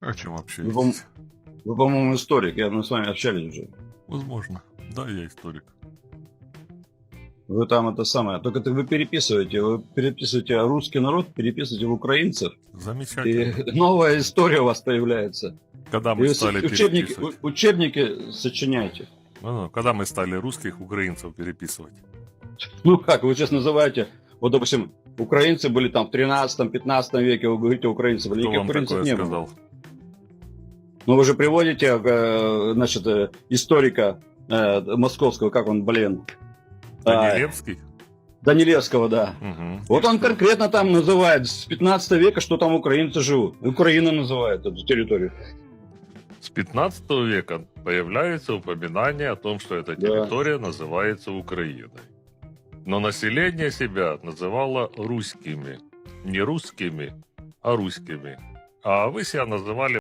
О чем вообще? Вы, по- вы, по-моему, историк, я, мы с вами общались уже. Возможно. Да, я историк. Вы там это самое, только это вы переписываете, вы переписываете русский народ, переписываете в украинцев, Замечательно. и новая история у вас появляется. Когда И мы вы стали учебники, учебники сочиняйте. Ну-ну, когда мы стали русских украинцев переписывать. Ну как, вы сейчас называете, вот, допустим, украинцы были там в 13-15 веке, вы говорите, украинцы были, Кто вам украинцев такое не было. Ну вы же приводите, э, значит, э, историка э, московского, как он, блин, а, Данилевский? Данилевского, да. Мгм. Вот он конкретно там называет с 15 века, что там украинцы живут. Украина называет эту территорию. С 15 века появляется упоминание о том, что эта Да. территория называется Украиной. Но население себя называло русскими. Не русскими, а русскими. А вы себя называли